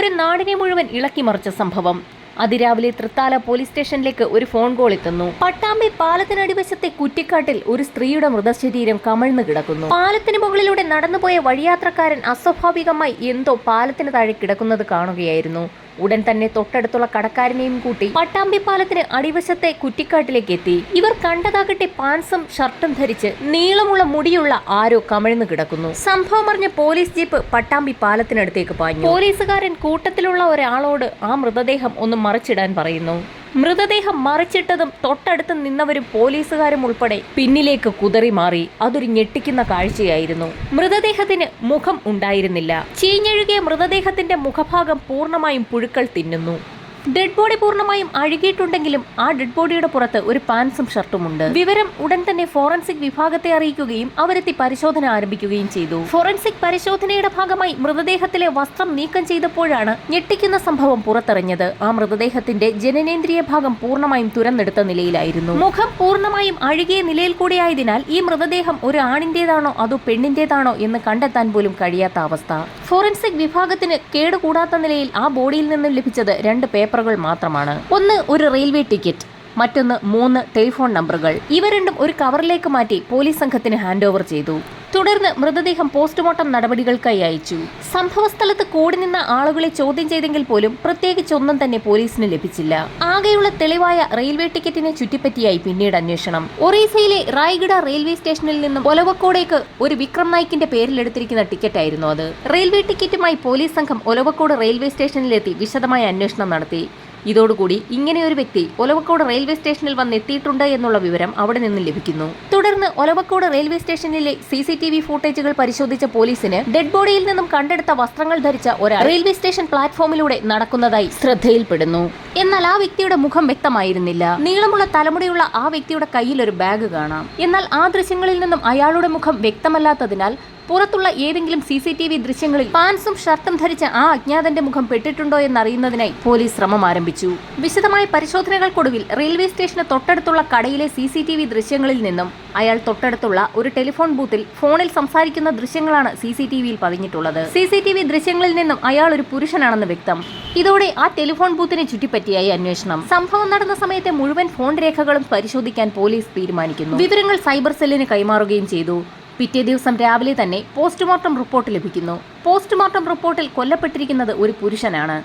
ഒരു നാടിനെ മുഴുവൻ ഇളക്കിമറിച്ച സംഭവം. അതിരാവിലെ തൃത്താല പോലീസ് സ്റ്റേഷനിലേക്ക് ഒരു ഫോൺ കോൾ എത്തുന്നു. പട്ടാമ്പി പാലത്തിനടിവശത്തെ കുറ്റിക്കാട്ടിൽ ഒരു സ്ത്രീയുടെ മൃതശരീരം കമഴ്ന്നു കിടക്കുന്നു. പാലത്തിന് മുകളിലൂടെ നടന്നുപോയ വഴിയാത്രക്കാരൻ അസ്വാഭാവികമായി എന്തോ പാലത്തിന് താഴെ കിടക്കുന്നത് കാണുകയായിരുന്നു. ഉടൻ തന്നെ തൊട്ടടുത്തുള്ള കടക്കാരനെയും കൂട്ടി പട്ടാമ്പി പാലത്തിന് അടിവശത്തെ കുറ്റിക്കാട്ടിലേക്ക് എത്തി. ഇവർ കണ്ടതാകട്ടെ പാൻസും ഷർട്ടും ധരിച്ച് നീളമുള്ള മുടിയുള്ള ആരോ കമഴ്ന്നു കിടക്കുന്നു. സംഭവം അറിഞ്ഞ പോലീസ് ജീപ്പ് പട്ടാമ്പി പാലത്തിനടുത്തേക്ക് പാഞ്ഞു. പോലീസുകാരൻ കൂട്ടത്തിലുള്ള ഒരാളോട് ആ മൃതദേഹം ഒന്ന് മറിച്ചിടാൻ പറയുന്നു. മൃതദേഹം മറിച്ചിട്ടതും തൊട്ടടുത്ത് നിന്നവരും പോലീസുകാരും ഉൾപ്പെടെ പിന്നിലേക്ക് കുതറി മാറി. അതൊരു ഞെട്ടിക്കുന്ന കാഴ്ചയായിരുന്നു. മൃതദേഹത്തിന് മുഖം ഉണ്ടായിരുന്നില്ല. ചീഞ്ഞഴുകിയ മൃതദേഹത്തിന്റെ മുഖഭാഗം പൂർണമായും പുഴുക്കൾ തിന്നുന്നു. ഡെഡ് ബോഡി പൂർണമായും അഴുകിയിട്ടുണ്ടെങ്കിലും ആ ഡെഡ് ബോഡിയുടെ പുറത്ത് ഒരു പാൻസും ഷർട്ടുമുണ്ട് വിവരം ഉടൻ തന്നെ ഫോറൻസിക് വിഭാഗത്തെ അറിയിക്കുകയും അവരെത്തി പരിശോധന ആരംഭിക്കുകയും ചെയ്തു. ഫോറൻസിക് പരിശോധനയുടെ ഭാഗമായി മൃതദേഹത്തിലെ വസ്ത്രം നീക്കം ചെയ്തപ്പോഴാണ് ഞെട്ടിക്കുന്ന സംഭവം പുറത്തറിഞ്ഞത്. ആ മൃതദേഹത്തിന്റെ ജനനേന്ദ്രിയ ഭാഗം പൂർണമായും തുരന്നെടുത്ത നിലയിലായിരുന്നു. മുഖം പൂർണമായും അഴുകിയ നിലയിൽ കൂടിയായതിനാൽ ഈ മൃതദേഹം ഒരു ആണിന്റേതാണോ അതോ പെണ്ണിന്റേതാണോ എന്ന് കണ്ടെത്താൻ പോലും കഴിയാത്ത അവസ്ഥ. ഫോറൻസിക് വിഭാഗത്തിന് കേടുകൂടാത്ത നിലയിൽ ആ ബോഡിയിൽ നിന്നും ലഭിച്ചത് രണ്ട് പേപ്പറുകൾ മാത്രമാണ്. ഒന്ന് ഒരു റെയിൽവേ ടിക്കറ്റ്. മറ്റൊന്ന് മൂന്ന് ടെലിഫോൺ നമ്പറുകൾ. ഇവ രണ്ടും ഒരു കവറിലേക്ക് മാറ്റി പോലീസ് സംഘത്തിന് ഹാൻഡ് ഓവർ ചെയ്തു. തുടർന്ന് മൃതദേഹം പോസ്റ്റ്മോർട്ടം നടപടികൾക്കായി അയച്ചു. സംഭവസ്ഥലത്ത് കൂടി നിന്ന ആളുകളെ ചോദ്യം ചെയ്തെങ്കിൽ പോലും പ്രത്യേകിച്ച് ഒന്നും തന്നെ പോലീസിന് ലഭിച്ചില്ല. ആകെയുള്ള തെളിവായ റെയിൽവേ ടിക്കറ്റിനെ ചുറ്റിപ്പറ്റിയായി പിന്നീട് അന്വേഷണം. ഒറീസയിലെ റായ്ഗഡ റെയിൽവേ സ്റ്റേഷനിൽ നിന്നും ഒലവക്കോടേക്ക് ഒരു വിക്രം നായിക്കിന്റെ പേരിലെടുത്തിരിക്കുന്ന ടിക്കറ്റായിരുന്നു അത്. റെയിൽവേ ടിക്കറ്റുമായി പോലീസ് സംഘം ഒലവക്കോട് റെയിൽവേ സ്റ്റേഷനിലെത്തി വിശദമായ അന്വേഷണം നടത്തി. ഇതോടുകൂടി ഇങ്ങനെയൊരു വ്യക്തി ഒലവക്കോട് റെയിൽവേ സ്റ്റേഷനിൽ വന്നെത്തിയിട്ടുണ്ട് എന്നുള്ള വിവരം അവിടെ നിന്ന് ലഭിക്കുന്നു. തുടർന്ന് ഒലവക്കോട് റെയിൽവേ സ്റ്റേഷനിലെ സി സി ടി വി ഫൂട്ടേജുകൾ പരിശോധിച്ച പോലീസിന് ഡെഡ് ബോഡിയിൽ നിന്നും കണ്ടെടുത്ത വസ്ത്രങ്ങൾ ധരിച്ച ഒരാൾ റെയിൽവേ സ്റ്റേഷൻ പ്ലാറ്റ്ഫോമിലൂടെ നടക്കുന്നതായി ശ്രദ്ധയിൽപ്പെടുന്നു. എന്നാൽ ആ വ്യക്തിയുടെ മുഖം വ്യക്തമായിരുന്നില്ല. നീളമുള്ള തലമുടിയുള്ള ആ വ്യക്തിയുടെ കയ്യിൽ ഒരു ബാഗ് കാണാം. എന്നാൽ ആ ദൃശ്യങ്ങളിൽ നിന്നും അയാളുടെ മുഖം വ്യക്തമല്ലാത്തതിനാൽ പുറത്തുള്ള ഏതെങ്കിലും സി സി ടി വി ദൃശ്യങ്ങളിൽ പാൻസും ഷർട്ടും ധരിച്ച ആ അജ്ഞാതന്റെ മുഖം പെട്ടിട്ടുണ്ടോ എന്നറിയുന്നതിനായി പോലീസ് ശ്രമം ആരംഭിച്ചു. വിശദമായ പരിശോധനകൾക്കൊടുവിൽ റെയിൽവേ സ്റ്റേഷന് തൊട്ടടുത്തുള്ള കടയിലെ സി സി ടി വി ദൃശ്യങ്ങളിൽ നിന്നും അയാൾ തൊട്ടടുത്തുള്ള ഒരു ടെലിഫോൺ ബൂത്തിൽ ഫോണിൽ സംസാരിക്കുന്ന ദൃശ്യങ്ങളാണ് സി സി ടി വിയിൽ പതിഞ്ഞിട്ടുള്ളത്. സി സി ടി വി ദൃശ്യങ്ങളിൽ നിന്നും അയാൾ ഒരു പുരുഷനാണെന്ന് വ്യക്തം. ഇതോടെ ആ ടെലിഫോൺ ബൂത്തിനെ ചുറ്റിപ്പറ്റിയായി അന്വേഷണം. സംഭവം നടന്ന സമയത്തെ മുഴുവൻ ഫോൺ രേഖകളും പരിശോധിക്കാൻ പോലീസ് തീരുമാനിക്കുന്നു. വിവരങ്ങൾ സൈബർ സെല്ലിന് കൈമാറുകയും ചെയ്തു. പിറ്റേ ദിവസം രാവിലെ തന്നെ പോസ്റ്റ്മോർട്ടം റിപ്പോർട്ട് ലഭിക്കുന്നു. പോസ്റ്റ്മോർട്ടം റിപ്പോർട്ടിൽ കൊല്ലപ്പെട്ടിരിക്കുന്നത് ഒരു പുരുഷനാണ്.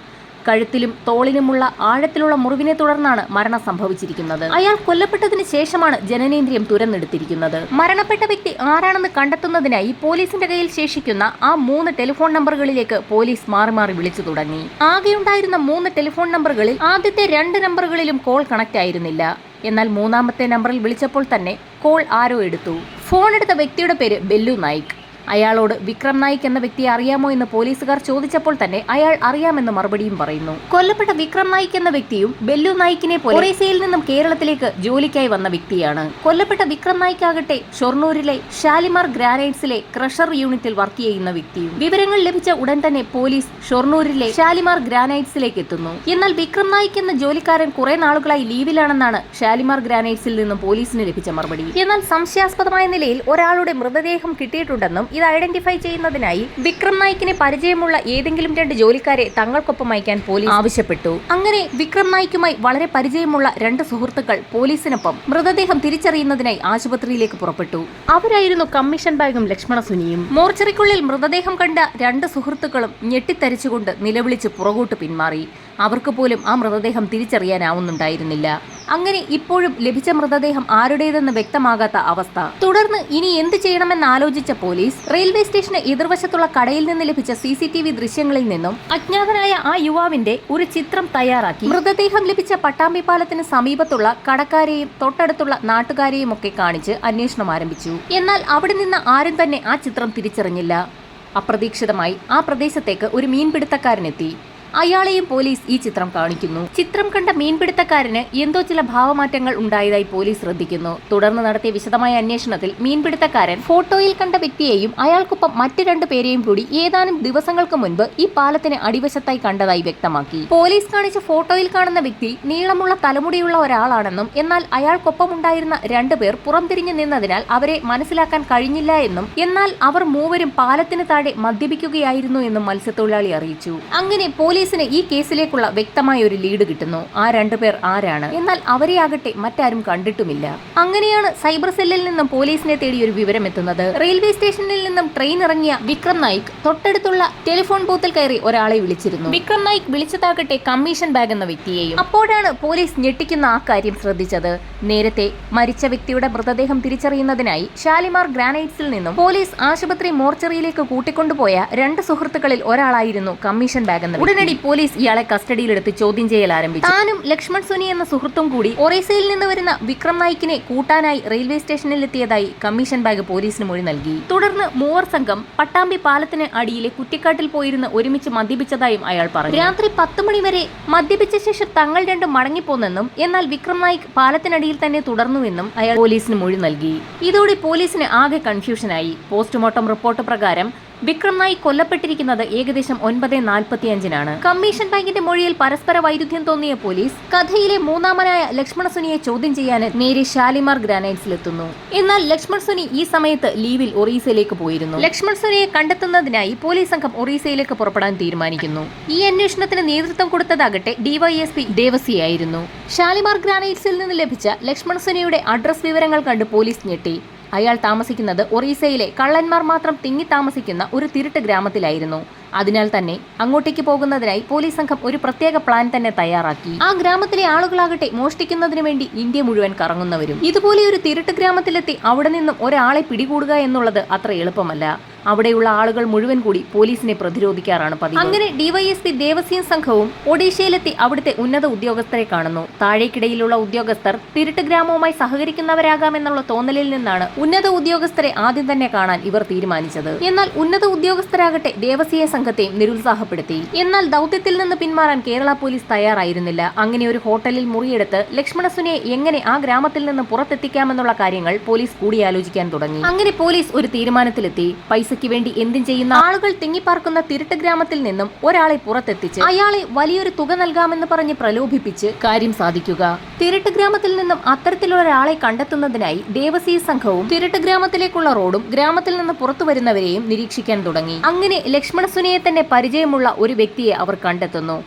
കഴുത്തിലും തോളിലുമുള്ള ആഴത്തിലുള്ള മുറിവിനെ തുടർന്നാണ് മരണം സംഭവിച്ചിരിക്കുന്നത്. അയാൾ കൊല്ലപ്പെട്ടതിന് ശേഷമാണ് ജനനേന്ദ്രിയം തുരന്നെടുത്തിരിക്കുന്നത്. മരണപ്പെട്ട വ്യക്തി ആരാണെന്ന് കണ്ടെത്തുന്നതിനായി പോലീസിന്റെ കയ്യിൽ ശേഷിക്കുന്ന ആ മൂന്ന് ടെലിഫോൺ നമ്പറുകളിലേക്ക് പോലീസ് മാറി മാറി വിളിച്ചു തുടങ്ങി. ആകെയുണ്ടായിരുന്ന മൂന്ന് ടെലിഫോൺ നമ്പറുകളിൽ ആദ്യത്തെ രണ്ട് നമ്പറുകളിലും കോൾ കണക്റ്റ് ആയിരുന്നില്ല എന്നാൽ മൂന്നാമത്തെ നമ്പറിൽ വിളിച്ചപ്പോൾ തന്നെ കോൾ ആരോ എടുത്തു. ഫോൺ എടുത്ത വ്യക്തിയുടെ പേര് ബെല്ലു നായിക്. അയാളോട് വിക്രം നായിക് എന്ന വ്യക്തിയെ അറിയാമോ എന്ന് പോലീസുകാർ ചോദിച്ചപ്പോൾ തന്നെ അയാൾ അറിയാമെന്ന് മറുപടിയും പറയുന്നു. കൊല്ലപ്പെട്ട വിക്രം നായിക് എന്ന വ്യക്തിയും ബെല്ലു നായിക്കിനെ പോലെ ഒറീസയിൽ നിന്നും കേരളത്തിലേക്ക് ജോലിക്കായി വന്ന വ്യക്തിയാണ്. കൊല്ലപ്പെട്ട വിക്രം നായിക് ആകട്ടെ ഷൊർണൂരിലെ ഷാലിമാർ ഗ്രാനൈറ്റ്സിലെ ക്രഷർ യൂണിറ്റിൽ വർക്ക് ചെയ്യുന്ന വ്യക്തിയും. വിവരങ്ങൾ ലഭിച്ച ഉടൻ തന്നെ പോലീസ് ഷൊർണൂരിലെ ഷാലിമാർ ഗ്രാനൈറ്റ്സിലേക്ക് എത്തുന്നു. എന്നാൽ വിക്രം നായിക് എന്ന ജോലിക്കാരൻ കുറെ നാളുകളായി ലീവിലാണെന്നാണ് ഷാലിമാർ ഗ്രാനൈറ്റ്സിൽ നിന്നും പോലീസിന് ലഭിച്ച മറുപടി. എന്നാൽ സംശയാസ്പദമായ നിലയിൽ ഒരാളുടെ മൃതദേഹം കിട്ടിയിട്ടുണ്ടെന്നും ഇത് ഐഡന്റിഫൈ ചെയ്യുന്നതിനായി വിക്രം നായിക്കിന് പരിചയമുള്ള ഏതെങ്കിലും രണ്ട് ജോലിക്കാരെ തങ്ങൾക്കൊപ്പം അയക്കാൻ പോലീസ് ആവശ്യപ്പെട്ടു. അങ്ങനെ വിക്രം നായിക്കുമായി വളരെ പരിചയമുള്ള രണ്ട് സുഹൃത്തുക്കൾ പോലീസിനൊപ്പം മൃതദേഹം തിരിച്ചറിയുന്നതിനായി ആശുപത്രിയിലേക്ക് പുറപ്പെട്ടു. അവരായിരുന്നു കമ്മീഷൻ ബാഗും ലക്ഷ്മണ സുനിയും. മോർച്ചറിക്കുള്ളിൽ മൃതദേഹം കണ്ട രണ്ട് സുഹൃത്തുക്കളും ഞെട്ടിത്തരിച്ചുകൊണ്ട് നിലവിളിച്ച് പുറകോട്ട് പിന്മാറി. അവർക്ക് പോലും ആ മൃതദേഹം തിരിച്ചറിയാനാവുന്നുണ്ടായിരുന്നില്ല. അങ്ങനെ ഇപ്പോഴും ലഭിച്ച മൃതദേഹം ആരുടേതെന്ന് വ്യക്തമാകാത്ത അവസ്ഥ. തുടർന്ന് ഇനി എന്ത് ചെയ്യണമെന്ന് ആലോചിച്ച പോലീസ് റെയിൽവേ സ്റ്റേഷന് എതിർവശത്തുള്ള കടയിൽ നിന്ന് ലഭിച്ച സി സി ടി വി ദൃശ്യങ്ങളിൽ നിന്നും അജ്ഞാതനായ ആ യുവാവിന്റെ ഒരു ചിത്രം തയ്യാറാക്കി. മൃതദേഹം ലഭിച്ച പട്ടാമ്പി പാലത്തിന് സമീപത്തുള്ള കടക്കാരെയും തൊട്ടടുത്തുള്ള നാട്ടുകാരെയും ഒക്കെ കാണിച്ച് അന്വേഷണം ആരംഭിച്ചു. എന്നാൽ അവിടെ നിന്ന് ആരും തന്നെ ആ ചിത്രം തിരിച്ചറിഞ്ഞില്ല. അപ്രതീക്ഷിതമായി ആ പ്രദേശത്തേക്ക് ഒരു മീൻപിടുത്തക്കാരനെത്തി. അയാളെയും പോലീസ് ഈ ചിത്രം കാണിക്കുന്നു. ചിത്രം കണ്ട മീൻപിടുത്തക്കാരന് എന്തോ ചില ഭാവമാറ്റങ്ങൾ ഉണ്ടായതായി പോലീസ് ശ്രദ്ധിക്കുന്നു. തുടർന്ന് നടത്തിയ വിശദമായ അന്വേഷണത്തിൽ മീൻപിടുത്തക്കാരൻ ഫോട്ടോയിൽ കണ്ട വ്യക്തിയെയും അയാൾക്കൊപ്പം മറ്റു രണ്ടു പേരെയും കൂടി ഏതാനും ദിവസങ്ങൾക്ക് മുൻപ് ഈ പാലത്തിന് അടിവശത്തായി കണ്ടതായി വ്യക്തമാക്കി. പോലീസ് കാണിച്ച ഫോട്ടോയിൽ കാണുന്ന വ്യക്തി നീളമുള്ള തലമുടിയുള്ള ഒരാളാണെന്നും എന്നാൽ അയാൾക്കൊപ്പം ഉണ്ടായിരുന്ന രണ്ടുപേർ പുറംതിരിഞ്ഞു നിന്നതിനാൽ അവരെ മനസ്സിലാക്കാൻ കഴിഞ്ഞില്ല എന്നും എന്നാൽ അവർ മൂവരും പാലത്തിന് താഴെ മദ്യപിക്കുകയായിരുന്നു എന്നും മത്സ്യത്തൊഴിലാളി അറിയിച്ചു. അങ്ങനെ പോലീസ് പോലീസിന് ഈ കേസിലേക്കുള്ള വ്യക്തമായ ഒരു ലീഡ് കിട്ടുന്നു. ആ രണ്ടുപേർ ആരാണ്? എന്നാൽ അവരെ ആകട്ടെ മറ്റാരും കണ്ടിട്ടുമില്ല. അങ്ങനെയാണ് സൈബർ സെല്ലിൽ നിന്നും പോലീസിനെ തേടി ഒരു വിവരം എത്തുന്നത്. റെയിൽവേ സ്റ്റേഷനിൽ നിന്നും ട്രെയിൻ ഇറങ്ങിയ വിക്രം നായിക് തൊട്ടടുത്തുള്ള ടെലിഫോൺ ബൂത്തിൽ കയറി ഒരാളെ വിളിച്ചിരുന്നു. വിക്രം നായിക് വിളിച്ചതാകട്ടെ കമ്മീഷൻ ബാഗ് എന്ന വ്യക്തിയെയും. അപ്പോഴാണ് പോലീസ് ഞെട്ടിക്കുന്ന ആ കാര്യം ശ്രദ്ധിച്ചത്. നേരത്തെ മരിച്ച വ്യക്തിയുടെ മൃതദേഹം തിരിച്ചറിയുന്നതിനായി ഷാലിമാർ ഗ്രാനൈറ്റ്സിൽ നിന്നും പോലീസ് ആശുപത്രി മോർച്ചറിയിലേക്ക് കൂട്ടിക്കൊണ്ടുപോയ രണ്ട് സുഹൃത്തുക്കളിൽ ഒരാളായിരുന്നു കമ്മീഷൻ ബാഗ് എന്ന ഉടനടി പോലീസ് ഇയാളെ കസ്റ്റഡിയിലെടുത്ത് ചോദ്യം ചെയ്യൽ ആരംഭിച്ചു. താനും ലക്ഷ്മൺ സുനി എന്ന സുഹൃത്തും കൂടി ഒറീസയിൽ നിന്ന് വരുന്ന വിക്രം നായിക്കിനെ കൂട്ടാനായി റെയിൽവേ സ്റ്റേഷനിൽ എത്തിയതായി കമ്മീഷൻ ബാഗ് പോലീസിന് മൊഴി നൽകി. തുടർന്ന് മൂവർ സംഘം പട്ടാമ്പി പാലത്തിന് അടിയിലെ കുറ്റിക്കാട്ടിൽ പോയിരുന്ന് ഒരുമിച്ച് മദ്യപിച്ചതായും അയാൾ പറഞ്ഞു. രാത്രി പത്ത് മണിവരെ മദ്യപിച്ച ശേഷം തങ്ങൾ രണ്ടും മടങ്ങിപ്പോന്നെന്നും എന്നാൽ വിക്രം നായിക് പാലത്തിനടിയിൽ തന്നെ തുടർന്നുവെന്നും അയാൾ പോലീസിന് മൊഴി നൽകി. ഇതോടെ പോലീസിന് ആകെ കൺഫ്യൂഷനായി പോസ്റ്റ്മോർട്ടം റിപ്പോർട്ട് പ്രകാരം വിക്രം നായി കൊല്ലപ്പെട്ടിരിക്കുന്നത് ഏകദേശം ഒൻപത് നാൽപ്പത്തിയഞ്ചിനാണ്. കമ്മീഷൻ ബാങ്കിന്റെ മൊഴിയിൽ പരസ്പര വൈരുദ്ധ്യം തോന്നിയ പോലീസ് കഥയിലെ മൂന്നാമനായ ലക്ഷ്മണ സുനിയെ ചോദ്യം ചെയ്യാൻ നേരെ ഷാലിമാർ ഗ്രാനൈറ്റ്സിലെത്തുന്നു. എന്നാൽ ലക്ഷ്മൺ സുനി ഈ സമയത്ത് ലീവിൽ ഒറീസയിലേക്ക് പോയിരുന്നു. ലക്ഷ്മൺ സുനിയെ കണ്ടെത്തുന്നതിനായി പോലീസ് സംഘം ഒറീസയിലേക്ക് പുറപ്പെടാൻ തീരുമാനിക്കുന്നു. ഈ അന്വേഷണത്തിന് നേതൃത്വം കൊടുത്തതാകട്ടെ ഡിവൈഎസ്പി ദേവസിയായിരുന്നു ഷാലിമാർ ഗ്രാനൈറ്റ്സിൽ നിന്ന് ലഭിച്ച ലക്ഷ്മൺ സുനിയുടെ അഡ്രസ് വിവരങ്ങൾ കണ്ട് പോലീസ് ഞെട്ടി. അയാൾ താമസിക്കുന്നത് ഒറീസയിലെ കള്ളന്മാർ മാത്രം തിങ്ങി താമസിക്കുന്ന ഒരു തിരുട്ട് ഗ്രാമത്തിലായിരുന്നു. അതിനാൽ തന്നെ അങ്ങോട്ടേക്ക് പോകുന്നതിനായി പോലീസ് സംഘം ഒരു പ്രത്യേക പ്ലാൻ തന്നെ തയ്യാറാക്കി. ആ ഗ്രാമത്തിലെ ആളുകളാകട്ടെ മോഷ്ടിക്കുന്നതിനു വേണ്ടി ഇന്ത്യ മുഴുവൻ കറങ്ങുന്നവരും. ഇതുപോലെ ഒരു തിരുട്ട് ഗ്രാമത്തിലെത്തി അവിടെ നിന്നും ഒരാളെ പിടികൂടുക എന്നുള്ളത് അത്ര എളുപ്പമല്ല. അവിടെയുള്ള ആളുകൾ മുഴുവൻ കൂടി പോലീസിനെ പ്രതിരോധിക്കാറാണ് പതിവ്. അങ്ങനെ ഡിവൈഎസ്പി ദേവസ്യം സംഘവും ഒഡീഷയിലെത്തി അവിടുത്തെ ഉന്നത ഉദ്യോഗസ്ഥരെ കാണുന്നു. താഴേക്കിടയിലുള്ള ഉദ്യോഗസ്ഥർ തിരുട്ട് ഗ്രാമവുമായി സഹകരിക്കുന്നവരാകാമെന്നുള്ള തോന്നലിൽ നിന്നാണ് ഉന്നത ഉദ്യോഗസ്ഥരെ ആദ്യം തന്നെ കാണാൻ ഇവർ തീരുമാനിച്ചത്. എന്നാൽ ഉന്നത ഉദ്യോഗസ്ഥരാകട്ടെ ദേവസ്യ സംഘത്തെയും നിരുത്സാഹപ്പെടുത്തി. എന്നാൽ ദൗത്യത്തിൽ നിന്ന് പിന്മാറാൻ കേരള പോലീസ് തയ്യാറായിരുന്നില്ല. അങ്ങനെ ഒരു ഹോട്ടലിൽ മുറിയെടുത്ത് ലക്ഷ്മണസുനെ എങ്ങനെ ആ ഗ്രാമത്തിൽ നിന്ന് പുറത്തെത്തിക്കാമെന്നുള്ള കാര്യങ്ങൾ പോലീസ് കൂടിയാലോചിക്കാൻ തുടങ്ങി. അങ്ങനെ പോലീസ് ഒരു തീരുമാനത്തിലെത്തി. പൈസയ്ക്ക് വേണ്ടി എന്തും ചെയ്യുന്ന ആളുകൾ തിങ്ങിപ്പാർക്കുന്ന തിരുട്ട് ഗ്രാമത്തിൽ നിന്നും ഒരാളെ പുറത്തെത്തിച്ച് അയാളെ വലിയൊരു തുക നൽകാമെന്ന് പറഞ്ഞ് പ്രലോഭിപ്പിച്ച് കാര്യം സാധിക്കുക. തിരുട്ട് ഗ്രാമത്തിൽ നിന്നും അത്തരത്തിലുള്ള ഒരാളെ കണ്ടെത്തുന്നതിനായി ദേവസീ സംഘവും തിരുട്ട് ഗ്രാമത്തിലേക്കുള്ള റോഡും ഗ്രാമത്തിൽ നിന്ന് പുറത്തു വരുന്നവരെയും നിരീക്ഷിക്കാൻ തുടങ്ങി. അങ്ങനെ ലക്ഷ്മണസുനിയെ തന്നെ പരിചയമുള്ള ഒരു വ്യക്തിയെ അവർ കണ്ടെത്തുന്നു.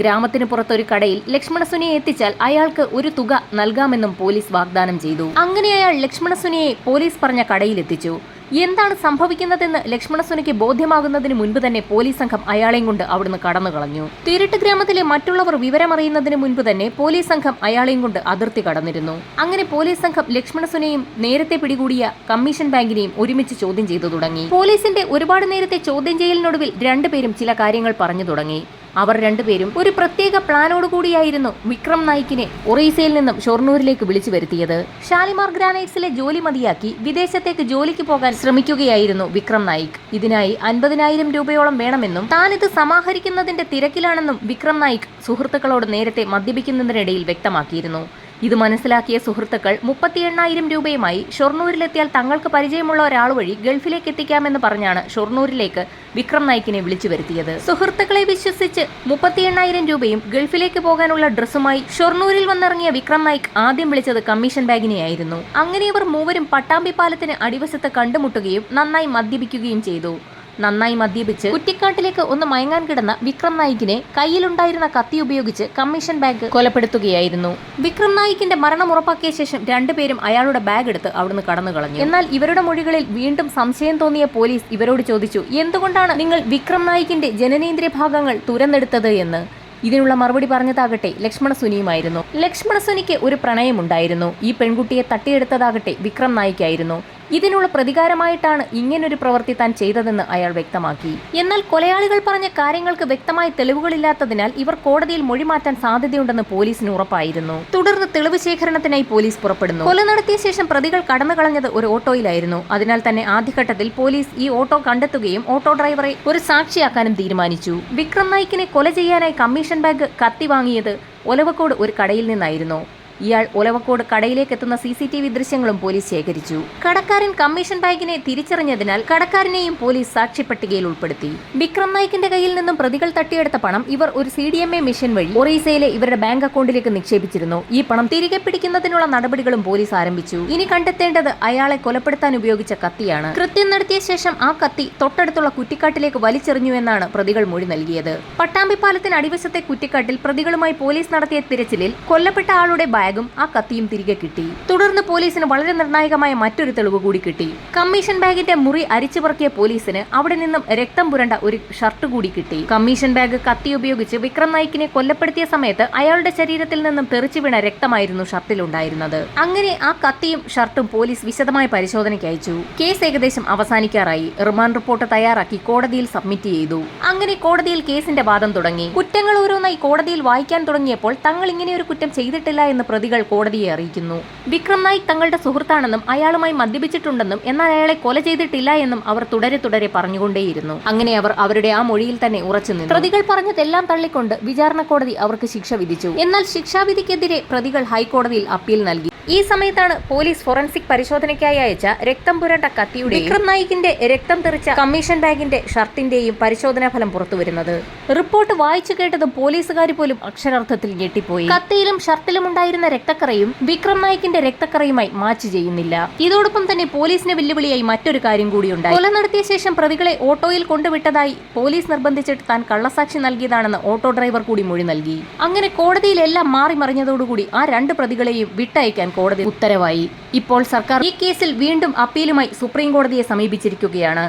ഗ്രാമത്തിന് പുറത്തൊരു കടയിൽ ലക്ഷ്മണസുനിയെ എത്തിച്ചാൽ അയാൾക്ക് ഒരു തുക നൽകാമെന്നും പോലീസ് വാഗ്ദാനം ചെയ്തു. അങ്ങനെ അയാൾ ലക്ഷ്മണസുനിയെ പോലീസ് പറഞ്ഞ കടയിൽ എത്തിച്ചു എന്താണ് സംഭവിക്കുന്നതെന്ന് ലക്ഷ്മണസുനിക്ക് ബോധ്യമാകുന്നതിന് മുൻപ് തന്നെ പോലീസ് സംഘം അയാളെയും കൊണ്ട് അവിടുന്ന് കടന്നു കളഞ്ഞു. തിരുട്ട് ഗ്രാമത്തിലെ മറ്റുള്ളവർ വിവരമറിയുന്നതിന് മുൻപ് തന്നെ പോലീസ് സംഘം അയാളെയും കൊണ്ട് അതിർത്തി കടന്നിരുന്നു. അങ്ങനെ പോലീസ് സംഘം ലക്ഷ്മണസുനെയും നേരത്തെ പിടികൂടിയ കമ്മീഷൻ ബാങ്കിനെയും ഒരുമിച്ച് ചോദ്യം ചെയ്തു തുടങ്ങി. പോലീസിന്റെ ഒരുപാട് നേരത്തെ ചോദ്യം ചെയ്യലിനൊടുവിൽ രണ്ടുപേരും ചില കാര്യങ്ങൾ പറഞ്ഞു തുടങ്ങി. അവർ രണ്ടുപേരും ഒരു പ്രത്യേക പ്ലാനോടുകൂടിയായിരുന്നു വിക്രം നായിക്കിനെ ഒറീസയിൽ നിന്നും ഷൊർണൂരിലേക്ക് വിളിച്ചു വരുത്തിയത്. ഷാലിമാർ ഗ്രാനൈറ്റ്സിലെ ജോലി മതിയാക്കി വിദേശത്തേക്ക് ജോലിക്ക് പോകാൻ ശ്രമിക്കുകയായിരുന്നു വിക്രം നായിക്. ഇതിനായി അൻപതിനായിരം രൂപയോളം വേണമെന്നും താനിത് സമാഹരിക്കുന്നതിന്റെ തിരക്കിലാണെന്നും വിക്രം നായിക് സുഹൃത്തുക്കളോട് നേരത്തെ മദ്യപിക്കുന്നതിനിടയിൽ വ്യക്തമാക്കിയിരുന്നു. ഇത് മനസ്സിലാക്കിയ സുഹൃത്തുക്കൾ മുപ്പത്തി എണ്ണായിരം രൂപയുമായി ഷൊർണൂരിലെത്തിയാൽ തങ്ങൾക്ക് പരിചയമുള്ള ഒരാൾ വഴി ഗൾഫിലേക്ക് എത്തിക്കാമെന്ന് പറഞ്ഞാണ് ഷൊർണൂരിലേക്ക് വിക്രം നായിക്കിനെ വിളിച്ചു വരുത്തിയത്. സുഹൃത്തുക്കളെ വിശ്വസിച്ച് മുപ്പത്തി എണ്ണായിരം രൂപയും ഗൾഫിലേക്ക് പോകാനുള്ള ഡ്രസ്സുമായി ഷൊർണൂരിൽ വന്നിറങ്ങിയ വിക്രം നായിക് ആദ്യം വിളിച്ചത് കമ്മീഷൻ ബാഗിനെയായിരുന്നു. അങ്ങനെ ഇവർ മൂവരും പട്ടാമ്പി പാലത്തിന് അടിവശത്ത് കണ്ടുമുട്ടുകയും നന്നായി മദ്യപിക്കുകയും ചെയ്തു. നന്നായി മദ്യപിച്ച് കുറ്റിക്കാട്ടിലേക്ക് ഒന്ന് മയങ്ങാൻ കിടന്ന വിക്രം നായിക്കിനെ കയ്യിലുണ്ടായിരുന്ന കത്തി ഉപയോഗിച്ച് കമ്മീഷൻ ബാഗ് കൊലപ്പെടുത്തുകയായിരുന്നു. വിക്രം നായിക്കിന്റെ മരണം ഉറപ്പാക്കിയ ശേഷം രണ്ടുപേരും അയാളുടെ ബാഗ് എടുത്ത് അവിടുന്ന് കടന്നു കളഞ്ഞു. എന്നാൽ ഇവരുടെ മൊഴികളിൽ വീണ്ടും സംശയം തോന്നിയ പോലീസ് ഇവരോട് ചോദിച്ചു എന്തുകൊണ്ടാണ് നിങ്ങൾ വിക്രം നായിക്കിന്റെ ജനനേന്ദ്രിയ ഭാഗങ്ങൾ തുരന്നെടുത്തത് എന്ന്? ഇതിനുള്ള മറുപടി പറഞ്ഞതാകട്ടെ ലക്ഷ്മണ സുനിയുമായിരുന്നു. ലക്ഷ്മണ സുനിക്ക് ഒരു പ്രണയമുണ്ടായിരുന്നു. ഈ പെൺകുട്ടിയെ തട്ടിയെടുത്തതാകട്ടെ വിക്രം നായിക്കായിരുന്നു. ഇതിനുള്ള പ്രതികാരമായിട്ടാണ് ഇങ്ങനൊരു പ്രവൃത്തി താൻ ചെയ്തതെന്ന് അയാൾ വ്യക്തമാക്കി. എന്നാൽ കൊലയാളികൾ പറഞ്ഞ കാര്യങ്ങൾക്ക് വ്യക്തമായ തെളിവുകളില്ലാത്തതിനാൽ ഇവർ കോടതിയിൽ മൊഴി മാറ്റാൻ സാധ്യതയുണ്ടെന്ന് പോലീസിന് ഉറപ്പായിരുന്നു. തുടർന്ന് തെളിവ് ശേഖരണത്തിനായി പോലീസ് പുറപ്പെടുന്നു. കൊല നടത്തിയ ശേഷം പ്രതികൾ കടന്നു കളഞ്ഞത് ഒരു ഓട്ടോയിലായിരുന്നു. അതിനാൽ തന്നെ ആദ്യഘട്ടത്തിൽ പോലീസ് ഈ ഓട്ടോ കണ്ടെത്തുകയും ഓട്ടോ ഡ്രൈവറെ ഒരു സാക്ഷിയാക്കാനും തീരുമാനിച്ചു. വിക്രം നായിക്കിനെ കൊല ചെയ്യാനായി കമ്മീഷൻ ബാഗ് കത്തി വാങ്ങിയത് ഒലവക്കോട് ഒരു കടയിൽ നിന്നായിരുന്നു. ഇയാൾ ഒലവക്കോട് കടയിലേക്ക് എത്തുന്ന സി സി ടി വി ദൃശ്യങ്ങളും പോലീസ് ശേഖരിച്ചു. കടക്കാരൻ കമ്മീഷൻ ബാങ്കിനെ തിരിച്ചറിഞ്ഞതിനാൽ കടക്കാരനെയും പോലീസ് പട്ടികയിൽ ഉൾപ്പെടുത്തി. വിക്രം നായിക്കിന്റെ കയ്യിൽ നിന്നും പ്രതികൾ തട്ടിയെടുത്ത പണം ഇവർ ഒരു C D M machine വഴി ഒറീസയിലെ ഇവരുടെ ബാങ്ക് അക്കൗണ്ടിലേക്ക് നിക്ഷേപിച്ചിരുന്നു. ഈ പണം തിരികെ പിടിക്കുന്നതിനുള്ള നടപടികളും പോലീസ് ആരംഭിച്ചു. ഇനി കണ്ടെത്തേണ്ടത് അയാളെ കൊലപ്പെടുത്താൻ ഉപയോഗിച്ച കത്തിയാണ്. കൃത്യം നടത്തിയ ശേഷം ആ കത്തി തൊട്ടടുത്തുള്ള കുറ്റിക്കാട്ടിലേക്ക് വലിച്ചെറിഞ്ഞു എന്നാണ് പ്രതികൾ മൊഴി നൽകിയത്. പട്ടാമ്പിപ്പാലത്തിന് അടിവശത്തെ കുറ്റിക്കാട്ടിൽ പ്രതികളുമായി പോലീസ് നടത്തിയ തിരച്ചിലിൽ കൊല്ലപ്പെട്ട ആളുടെ ബാഗും ആ കത്തിയും തിരികെ കിട്ടി. തുടർന്ന് പോലീസിന് വളരെ നിർണായകമായ മറ്റൊരു തെളിവ് കൂടി കിട്ടി. കമ്മീഷൻ ബാഗിന്റെ മുറി അരിച്ചുപറക്കിയ പോലീസിന് അവിടെ നിന്നും രക്തം പുരണ്ട ഒരു ഷർട്ട് കൂടി കിട്ടി. കമ്മീഷൻ ബാഗ് കത്തി ഉപയോഗിച്ച് വിക്രം നായിക്കിനെ കൊല്ലപ്പെടുത്തിയ സമയത്ത് അയാളുടെ ശരീരത്തിൽ നിന്നും തെറിച്ചു വീണ രക്തമായിരുന്നു ഷർട്ടിലുണ്ടായിരുന്നത്. അങ്ങനെ ആ കത്തിയും ഷർട്ടും പോലീസ് വിശദമായ പരിശോധനയ്ക്ക് അയച്ചു. കേസ് ഏകദേശം അവസാനിക്കാറായി. റിമാൻഡ് റിപ്പോർട്ട് തയ്യാറാക്കി കോടതിയിൽ സബ്മിറ്റ് ചെയ്തു. അങ്ങനെ കോടതിയിൽ കേസിന്റെ വാദം തുടങ്ങി. കുറ്റങ്ങൾ ഓരോന്നായി കോടതിയിൽ വായിക്കാൻ തുടങ്ങിയപ്പോൾ തങ്ങൾ ഇങ്ങനെ ഒരു കുറ്റം ചെയ്തിട്ടില്ല എന്ന് പ്രതികൾ കോടതിയെ അറിയിക്കുന്നു. വിക്രം നായിക് തങ്ങളുടെ സുഹൃത്താണെന്നും അയാളുമായി മദ്യപിച്ചിട്ടുണ്ടെന്നും എന്നാൽ അയാളെ കൊല ചെയ്തിട്ടില്ല എന്നും അവർ തുടരെ തുടരെ പറഞ്ഞുകൊണ്ടേയിരുന്നു. അങ്ങനെ അവർ അവരുടെ ആ മൊഴിയിൽ തന്നെ ഉറച്ചു നിന്നു. പ്രതികൾ പറഞ്ഞതെല്ലാം തള്ളിക്കൊണ്ട് വിചാരണ കോടതി അവർക്ക് ശിക്ഷ വിധിച്ചു. എന്നാൽ ശിക്ഷാവിധിക്കെതിരെ പ്രതികൾ ഹൈക്കോടതിയിൽ അപ്പീൽ നൽകി. ഈ സമയത്താണ് പോലീസ് ഫോറൻസിക് പരിശോധനയ്ക്കായി അയച്ച രക്തം പുരണ്ട കത്തിയുടെ വിക്രം നായിക്കിന്റെ രക്തം തെറിച്ച കമ്മീഷൻ ബാഗിന്റെ ഷർട്ടിന്റെയും പരിശോധനാ ഫലം പുറത്തുവരുന്നത്. റിപ്പോർട്ട് വായിച്ചു കേട്ടതും പോലീസുകാർ പോലും അക്ഷരാർത്ഥത്തിൽ ഞെട്ടിപ്പോയി. കത്തിയിലും ഷർട്ടിലും ഉണ്ടായിരുന്ന രക്തക്കറയും വിക്രം നായിക്കിന്റെ രക്തക്കറയുമായി മാച്ച് ചെയ്യുന്നില്ല. ഇതോടൊപ്പം തന്നെ പോലീസിന് വെല്ലുവിളിയായി മറ്റൊരു കാര്യം കൂടിയുണ്ടായി കൊല നടത്തിയ ശേഷം പ്രതികളെ ഓട്ടോയിൽ കൊണ്ടുവിട്ടതായി പോലീസ് നിർബന്ധിച്ചിട്ട് താൻ കള്ളസാക്ഷി നൽകിയതാണെന്ന് ഓട്ടോ ഡ്രൈവർ കൂടി മൊഴി നൽകി. അങ്ങനെ കോടതിയിലെല്ലാം മാറി മറിഞ്ഞതോടുകൂടി ആ രണ്ട് പ്രതികളെയും വിട്ടയക്കാൻ കോടതി ഉത്തരവായി. ഇപ്പോൾ സർക്കാർ ഈ കേസിൽ വീണ്ടും അപ്പീലുമായി സുപ്രീം കോടതിയെ സമീപിച്ചിരിക്കുകയാണ്.